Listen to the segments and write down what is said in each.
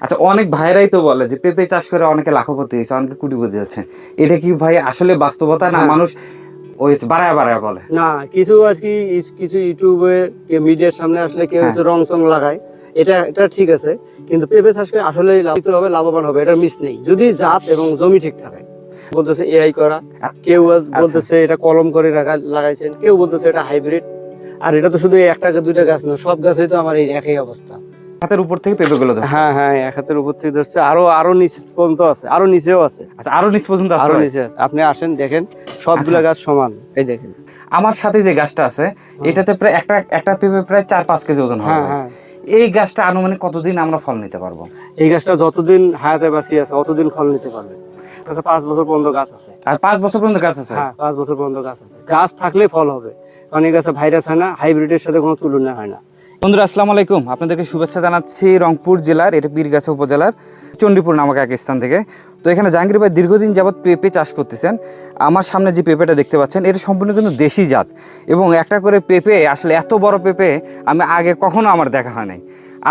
আচ্ছা অনেক ভাইরাই তো বলে যে পেঁপে চাষ করে অনেকে লাখপতি হয়েছে অনেকে কুটিপতি যাচ্ছে এটা কি ভাই আসলে বাস্তবতা না। মানুষ ওই বাড়ায় বাড়ায় বলে না কিছু আর কি কিছু ইউটিউবে মিডিয়ার সামনে আসলে কেউ হ্যাঁ। রং সং লাগায় এটা এটা ঠিক আছে কিন্তু পেঁপে চাষ করে আসলে লাভিত হবে লাভবান হবে এটা মিস নেই যদি জাত এবং জমি ঠিক থাকে বলতেছে এআই করা কেউ আচ্ছা। বলতেছে এটা কলম করে রাখা- লাগাইছেন কেউ বলতেছে এটা হাইব্রিড আর এটা তো শুধু একটা দুইটা গাছ না সব গাছই তো আমার এই একই অবস্থা হাতের উপর থেকে পেঁপে গুলো হ্যাঁ হ্যাঁ এক হাতের উপর থেকে ধরছে। আরও আরও নিচে পর্যন্ত আছে আরও নিচেও আছে। আচ্ছা আরও নিচ পর্যন্ত আরও নিচে আছে। আপনি আসেন দেখেন সবগুলা গাছ সমান। এই দেখেন। আমার সাথে যে গাছটা আছে এটাতে প্রায় একটা একটা পেঁপে প্রায় চার পাঁচ কেজি ওজন হবে। হ্যাঁ হ্যাঁ। এই গাছটা আনুমানিক কতদিন আমরা ফল নিতে পারব? এই গাছটা যতদিন হায়াতে বাঁচি আছে অতদিন ফল নিতে পারবে। তাতে পাঁচ বছর পর্যন্ত গাছ আছে। আর পাঁচ বছর পর্যন্ত গাছ আছে? হ্যাঁ পাঁচ বছর পর্যন্ত গাছ আছে। গাছ থাকলে ফল হবে। কারণ এই গাছে ভাইরাস হয় না হাইব্রিডের সাথে কোনো তুলনা হয় না। বন্ধুরা, আসসালামু আলাইকুম। আপনাদেরকে শুভেচ্ছা জানাচ্ছি রংপুর জেলার, এটা পীরগাছা উপজেলার চণ্ডীপুর নামক এক স্থান থেকে। তো এখানে জাহাঙ্গীর ভাই দীর্ঘদিন যাবৎ পেঁপে চাষ করতেছেন। আমার সামনে যে পেঁপেটা দেখতে পাচ্ছেন, এটা সম্পূর্ণ কিন্তু দেশি জাত। এবং একটা করে পেঁপে, আসলে এত বড় পেঁপে, আমি আগে কখনো আমার দেখা হয় নাই।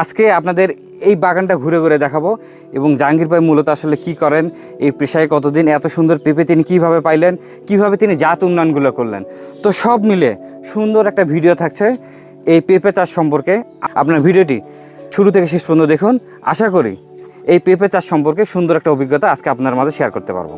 আজকে আপনাদের এই বাগানটা ঘুরে ঘুরে দেখাবো এবং জাহাঙ্গীর ভাই মূলত আসলে কি করেন, এই পেশায় কতদিন, এত সুন্দর পেঁপে তিনি কীভাবে পাইলেন, কীভাবে তিনি জাত উন্নয়নগুলো করলেন। তো সব মিলে সুন্দর একটা ভিডিও থাকছে। এই পেঁপে চাষ সম্পর্কে আপনার ভিডিওটি শুরু থেকে শেষ পর্যন্ত দেখুন। আশা করি এই পেঁপে চাষ সম্পর্কে সুন্দর একটা অভিজ্ঞতা আজকে আপনার মাঝে শেয়ার করতে পারব।